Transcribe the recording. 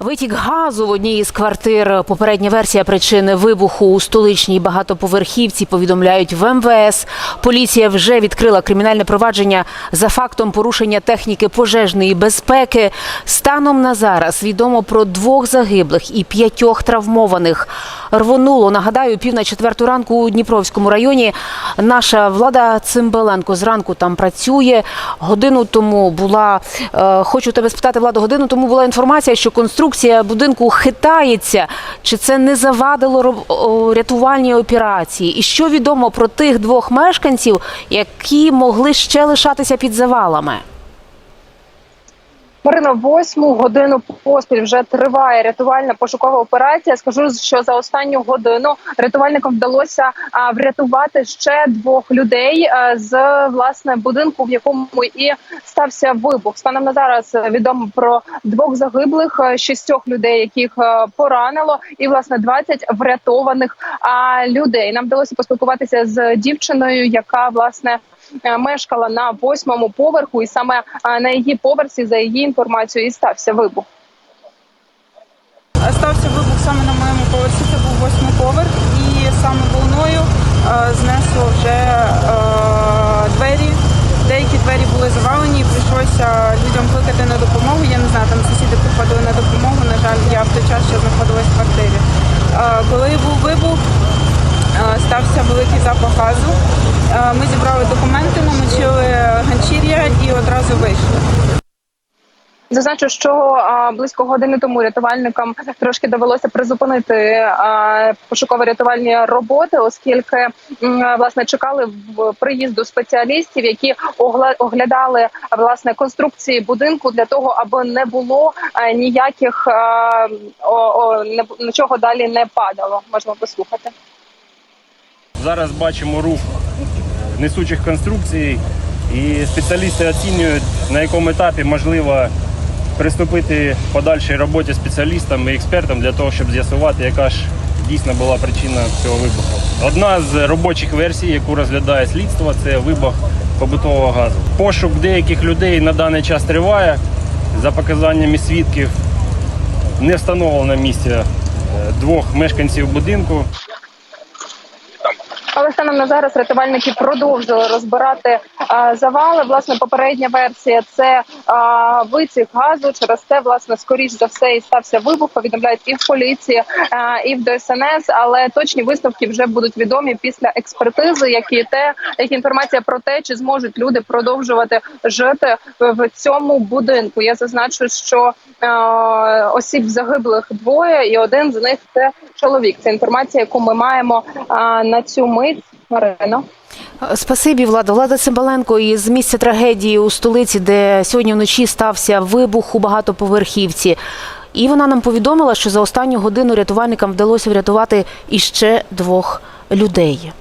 Витік газу в одній із квартир. Попередня версія причини вибуху у столичній багатоповерхівці повідомляють в МВС. Поліція вже відкрила кримінальне провадження за фактом порушення техніки пожежної безпеки. Станом на зараз відомо про двох загиблих і п'ятьох травмованих. Рвонуло, нагадаю, пів на четверту ранку у Дніпровському районі. Наша влада Цимбаленко зранку там працює. Годину тому була, е, хочу тебе спитати, Владо, годину тому була інформація, що конструкція будинку хитається. Чи це не завадило рятувальній операції? І що відомо про тих двох мешканців, які могли ще лишатися під завалами? Марина, восьму годину поспіль вже триває рятувальна пошукова операція. Скажу, що за останню годину рятувальникам вдалося врятувати ще двох людей з власне будинку, в якому і стався вибух. Станом на зараз відомо про двох загиблих, шістьох людей, яких поранило, і власне 20 врятованих людей. Нам вдалося поспілкуватися з дівчиною, яка власне мешкала на восьмому поверху, і саме е, на її поверсі, за її інформацією, і стався вибух. Стався вибух саме на моєму поверсі. Це був восьмий поверх, і саме волною е, знесло вже е, двері. Деякі двері були завалені, і прийшлося людям кликати на допомогу. Я не знаю, там сусіди приходили на допомогу. На жаль, я в той час ще знаходилась в квартирі. Е, коли був вибух, е, запах газу. Е, Ми зібрали документи, намочили ганчір'я і одразу вийшли. Зазначу, що близько години тому рятувальникам трошки довелося призупинити пошуково-рятувальні роботи, оскільки власне чекали в приїзду спеціалістів, які оглядали власне конструкції будинку для того, аби не було ніяких нічого далі не падало. Можемо послухати. Зараз бачимо рух несучих конструкцій, і спеціалісти оцінюють, на якому етапі можливо приступити подальшій роботі спеціалістам і експертам для того, щоб з'ясувати, яка ж дійсно була причина цього вибуху. Одна з робочих версій, яку розглядає слідство, це вибух побутового газу. Пошук деяких людей на даний час триває. За показаннями свідків не встановлено місце двох мешканців будинку. Але станом на зараз рятувальники продовжили розбирати завали. Власне, попередня версія це витік газу. Через це власне скоріш за все і стався вибух. Повідомляють і в поліції, і в ДСНС. Але точні висновки вже будуть відомі після експертизи, як і те, як інформація про те, чи зможуть люди продовжувати жити в цьому будинку. Я зазначу, що осіб загиблих двоє, і один з них це чоловік. Це інформація, яку ми маємо на цю мить. Марина. Спасибі, Влада. Влада Цимбаленко із місця трагедії у столиці, де сьогодні вночі стався вибух у багатоповерхівці. І вона нам повідомила, що за останню годину рятувальникам вдалося врятувати іще двох людей.